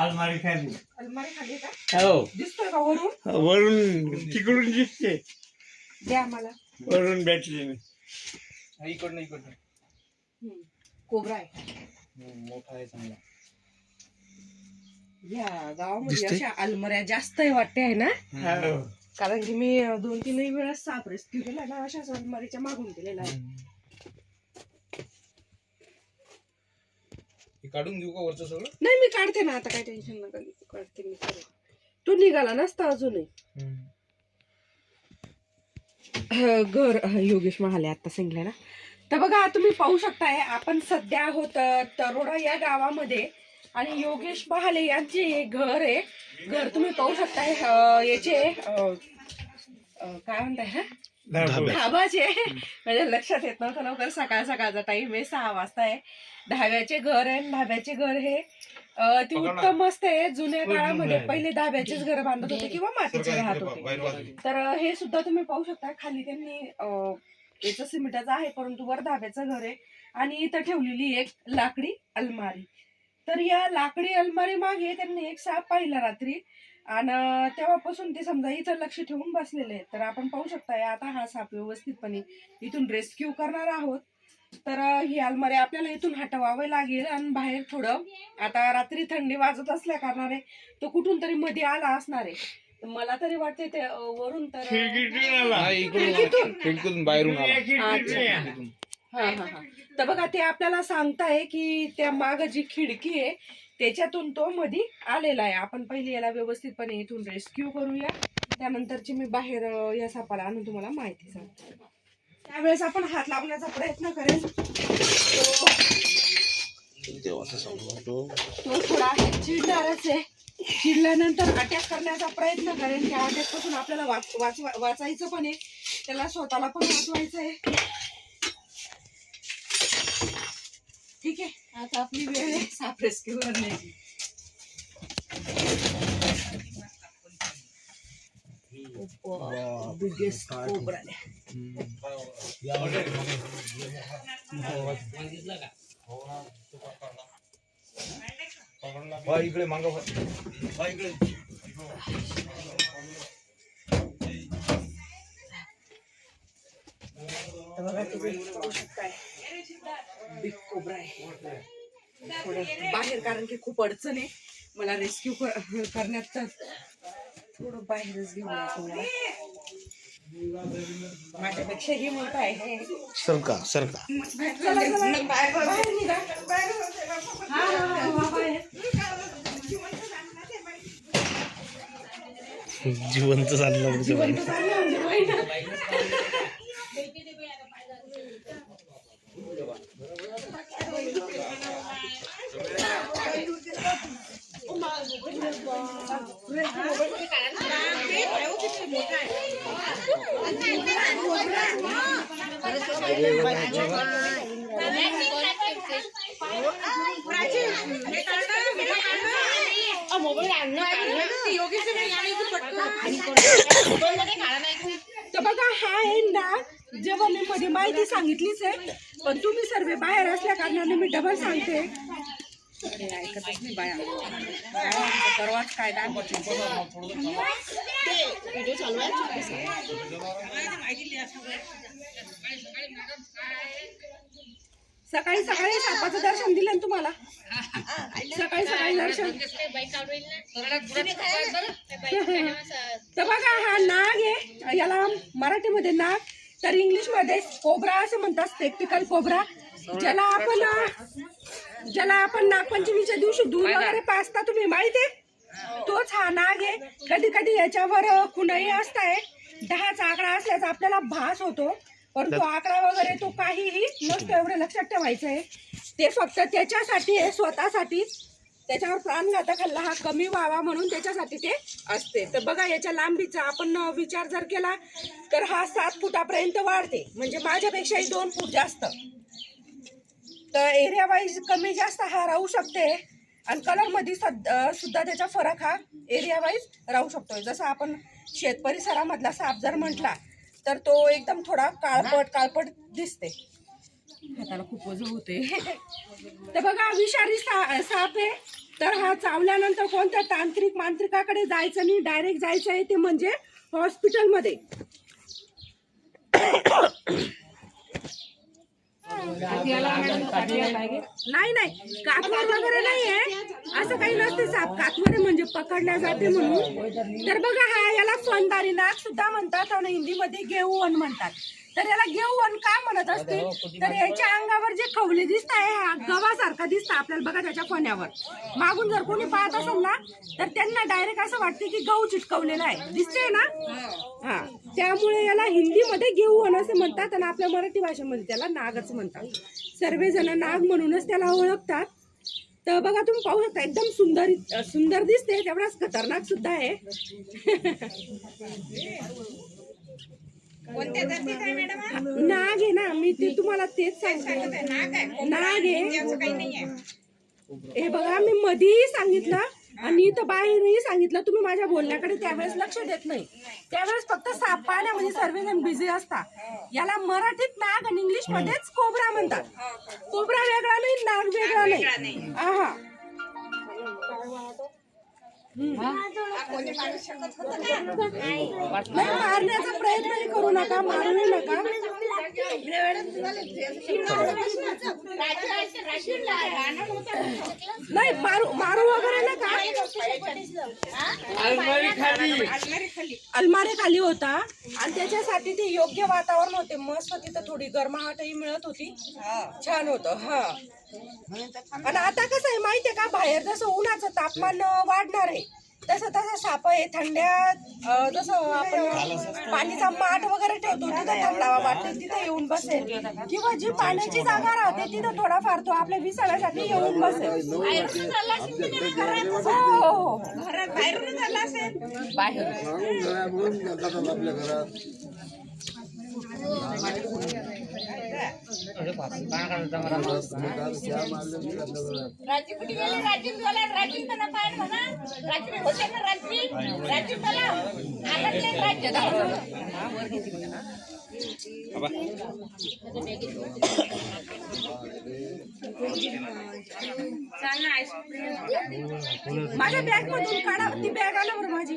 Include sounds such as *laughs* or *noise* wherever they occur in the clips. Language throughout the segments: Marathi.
अलमारी खाली. अलमारी खाली आहे का? हो. दिसतोय का वरून? वरून तिकडून दिसते द्या मला वरून भेटली मी. इकडनं इकडनं. हम्म. कोबरा आहे. हम्म, मोठा आहे चांगला. या गावामध्ये दिसतंय? अशा अलमाऱ्या जास्त आहे वाटते आहे ना? हो. कारण की मी दोन तीन वेळेस साप रेस्क्यू केला ना अशाच अलमारीच्या मागून केलेला आहे. हे काढून देऊ का वरचं सगळं नाही मी काढते ना आता काय टेन्शन नका घेऊ. काढते मी सगळं. तो निघाला नसता अजूनही घर योगेश महाले आता सांगितलं ना तर बघा तुम्ही पाहू शकताय आपण सध्या आहोत तरोडा या गावामध्ये आणि योगेश महाले यांचे हे घर आहे घर तुम्ही पाहू शकताय याचे काय म्हणताय हा? धाबाचे म्हणजे लक्षात येत नव्हतं लवकर. सकाळ सकाळचा टाइम आहे सहा वाजता आहे. धाब्याचे घर आहे आणि धाब्याचे घर हे ते. उत्तम मस्त आहे. जुन्या काळामध्ये. पहिले धाब्याचेच घर बांधत होते किंवा मातीचे राहत होते. तर हे सुद्धा तुम्ही पाहू शकता. खाली त्यांनी याचं सिमेंटाचं आहे परंतु वर धाब्याचं घर आहे. आणि इथं ठेवलेली एक लाकडी अलमारी. तर या लाकडी अलमारी मागे त्यांनी एक साप पाहिला रात्री. आणि तेव्हापासून ते समजा इथं लक्ष ठेवून बसलेले आहेत. तर आपण पाहू शकता आता हा साप व्यवस्थितपणे इथून रेस्क्यू करणार आहोत. तर ही अलमारी आपल्याला इथून हटवावे लागेल आणि बाहेर थोडं आता रात्री थंडी वाजत असल्या कारणाने तो कुठून तरी मध्ये आला असणार आहे. तर मला तरी वाटते ते वरून तर? खिडकीतून बाहेरून हा हा हा. तर बघा ते आपल्याला सांगताय की त्या माग जी खिडकी आहे त्याच्यातून तो मध्ये आलेला आहे. आपण पहिले याला व्यवस्थितपणे इथून रेस्क्यू करूया. त्यानंतरची मी बाहेर या सापाला आणून तुम्हाला माहिती सांगते. त्यावेळेस आपण हात लावण्याचा प्रयत्न करेल तो तो थोडा चिडणारच आहे. चिडल्यानंतर अटॅक करण्याचा प्रयत्न करेल त्या अटॅकपासून आपल्याला वाच वाचवा- वाचायचं पण आहे. त्याला स्वतःला पण वाचवायचं आहे. ठीक आहे आता आपली वेळ आहे साप रेस्क्यू करण्याची बिगेस्ट कोबरा इकडे मांग इकडे तर बघा तुम्ही पाहू शकताय बिग कोबरा आहे. थोडं बाहेर कारण की खूप अडचण आहे. मला रेस्क्यू करण्यात थोडं बाहेरच घेऊन. माझ्यापेक्षा ही मोठा आहे. सरका सरका. जिवंत चाललं जिवंत चाललं. तर बघा हा. ना जेव्हा मी मध्ये माहिती सांगितलीच आहे पण तुम्ही सर्व बाहेर असल्या कारणाने मी डबल सांगते अरे ऐकतच नाही बाया. बायांचा परवाच काय सकाळी सकाळी सापाचं दर्शन दिलं ना तुम्हाला? सकाळी सकाळी दर्शन. तर बघा हा नाग आहे. याला मराठीमध्ये नाग तर इंग्लिशमध्ये कोबरा असं म्हणतात स्पेक्टिकल कोबरा ज्याला आपण ज्याला आपण नागपंचमीच्या दिवशी दूध वगैरे पाचता तुम्ही माहिती आहे? तोच हा नाग आहे. कधी कधी याच्यावर कुणाही असताय. दहाचा आकडा असल्याचा आपल्याला भास होतो. परंतु आकडा वगैरे तो काहीही नसतो एवढं लक्षात ठेवायचं आहे ते फक्त त्याच्यासाठी आहे स्वतःसाठी. त्याच्यावर प्राणघातक हल्ला हा कमी व्हावा म्हणून त्याच्यासाठी ते असते. तर बघा याच्या लांबीचा आपण विचार जर केला तर हा सात फुटापर्यंत वाढते. म्हणजे माझ्यापेक्षाही दोन फूट जास्त. तर एरिया वाईज कमी जास्त हा राहू शकते. आणि कलरमध्ये सद- सुद्धा त्याचा फरक हा एरिया वाईज राहू शकतो जसं आपण शेत परिसरामधला साप जर म्हटला तर तो एकदम थोडा काळपट काळपट दिसते. हाताला खूप वजन होते *laughs* तर बघा विषारी सा साप आहे. तर हा चावल्यानंतर कोणत्या तांत्रिक मांत्रिकाकडे जायचं नाही डायरेक्ट जायचं आहे ते म्हणजे हॉस्पिटलमध्ये नाही नाही. कातवर वगैरे नाही आहे. असं काही नसते साप. कातवर म्हणजे पकडल्या जाते म्हणून. तर बघा हा याला फणदारी नाग सुद्धा म्हणतात आणि हिंदीमध्ये घेऊन म्हणतात. तर याला घेऊन का म्हणत असते तर याच्या अंगावर जे खवले दिसत आहे हा गव्हासारखा दिसतं आपल्याला बघा त्याच्या फण्यावर. मागून जर कोणी पाहत असेल ना तर त्यांना डायरेक्ट असं वाटतं की गहू चिटकवलेला आहे. दिसतंय ना? हा. त्यामुळे याला हिंदीमध्ये घेऊन असं म्हणतात आणि आपल्या मराठी भाषेमध्ये त्याला नागच म्हणतात. सर्वजण नाग म्हणूनच त्याला ओळखतात. तर बघा तुम्ही पाहू शकता एकदम सुंदर सुंदर दिसते तेवढाच खतरनाक सुद्धा आहे. *laughs* नाग आहे ना मी ते तुम्हाला तेच सांगते. नाग आहे हे बघा मी मधीही सांगितलं आणि इथं बाहेरही सांगितलं. तुम्ही माझ्या बोलण्याकडे त्यावेळेस लक्ष देत नाही. त्यावेळेस फक्त साप पाहण्यामध्ये सर्वजण बिझी असतात याला मराठीत नाग आणि इंग्लिश मध्येच कोबरा म्हणतात. कोबरा वेगळा नाही नाग वेगळा नाही. हा मारण्याचा प्रयत्नही करू नका मारूही नका नाही मारू मारू वगैरे नका. अलमारी खाली अलमारी खाली होता. आणि त्याच्यासाठी ते योग्य वातावरण होते. मस्त तिथं थोडी गरमाहटही मिळत होती. छान होतं हा. आणि आता कसं आहे माहितीये का बाहेर जसं उन्हाचं तापमान वाढणार आहे तसं तसं साप आहे थंड्यात अं, जसं आपण पाणीचा माठ वगैरे ठेवतो तिथं थंडावा वाटतो तिथं येऊन बसेल. किंवा जी पाण्याची जागा राहते तिथं थोडाफार तो आपल्या विसाव्यासाठी येऊन बसेल. हो हो हो. बाहेर कुठे त्यांना पाय म्हणा. होते ना राज्य माझ्या बॅग मधून काढा ती बॅग आल्यावर माझी.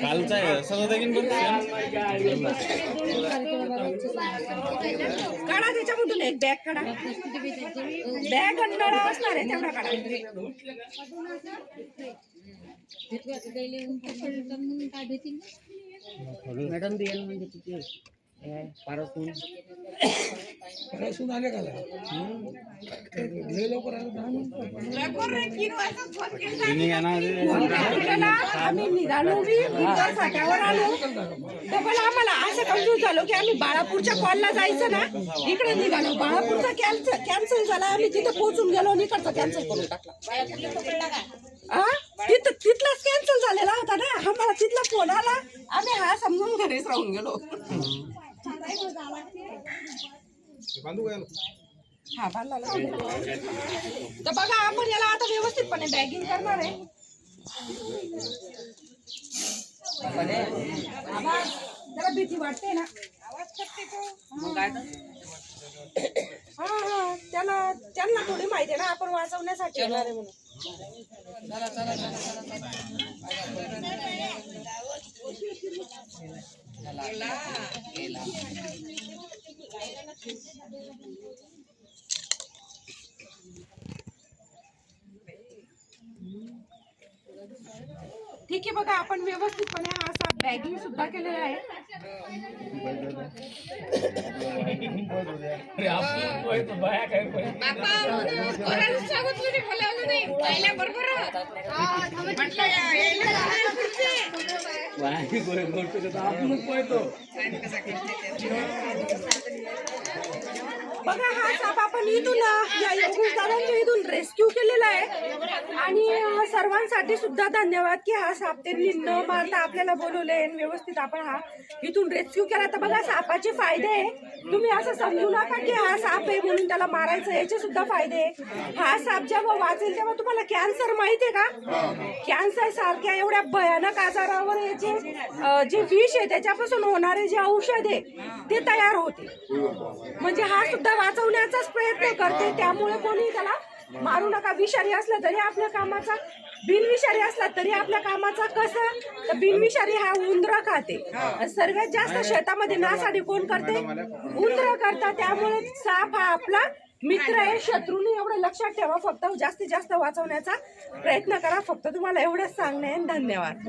कालचा आहे सगळं देखील काढा त्याच्यामधून एक बॅग काढा बॅग आणि नळा असणार आहे तेवढा काढा मॅडम बी एल म्हणजे आम्ही. निघालो फाट्यावर आलो. डबल आम्हाला असं कन्फ्युज झालो की आम्ही बाळापूरच्या कॉलला जायचं ना. इकडे निघालो. बाळापूरचा कॅन्सल कॅन्सल झाला. आम्ही तिथे पोहोचून गेलो. आणि इकडचा कॅन्सल करून टाकला. तिथं तिथलाच कॅन्सल झालेला होता ना. आम्हाला तिथला फोन आला. आम्ही हा समजून घरीच राहून गेलो. हा बांधला तर बघा आपण याला आता व्यवस्थितपणे बॅगिंग करणार आहे. त्याला जरा भीती वाटते ना. हा हा त्याला त्यांना थोडी माहिती आहे ना आपण वाचवण्यासाठी. येणार आहे म्हणून ठीक आहे बघा आपण व्यवस्थितपणे हा असा बॅगिंग सुद्धा केलेला आहे. बाया काय पाहिजे बाया गोळे गोष्ट आपणच पाहतो बघा हा साप आपण इथून या योगेश दादांच्या इथून रेस्क्यू केलेला आहे. आणि सर्वांसाठी सुद्धा धन्यवाद की हा साप त्यांनी न मारता आपल्याला बोलवले आणि व्यवस्थित आपण हा इथून रेस्क्यू केला. तर बघा सापाचे फायदे आहे. तुम्ही असं समजू नका की हा साप आहे म्हणून त्याला मारायचं याचे सुद्धा फायदे आहे. हा साप जेव्हा वाचेल तेव्हा तुम्हाला कॅन्सर माहिती आहे का? कॅन्सर सारख्या एवढ्या भयानक आजारावर याचे जे विष आहे त्याच्यापासून होणारे जे औषध आहे ते तयार होते. म्हणजे हा सुद्धा वाचवण्याचाच प्रयत्न करते. त्यामुळे कोणी त्याला मारू नका. विषारी असला तरी आपल्या कामाचा बिनविषारी असला तरी आपल्या कामाचा कसं? तर बिनविषारी हा उंदर खाते. सर्वात जास्त शेतामध्ये नासाडी कोण करते? उंदर करतात. त्यामुळे साप हा आपला मित्र आहे. शत्रूने एवढं लक्षात ठेवा. फक्त जास्तीत जास्त वाचवण्याचा प्रयत्न करा. फक्त तुम्हाला एवढंच सांगणे. धन्यवाद.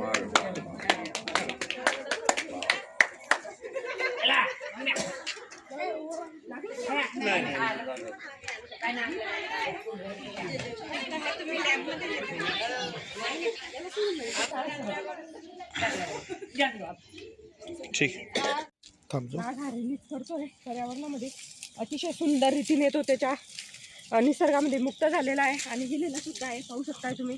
नाग पर्यावरणामध्ये अतिशय सुंदर रीतीने तो त्याच्या निसर्गामध्ये मुक्त झालेला आहे. आणि गेलेला सुद्धा आहे. पाहू शकताय तुम्ही.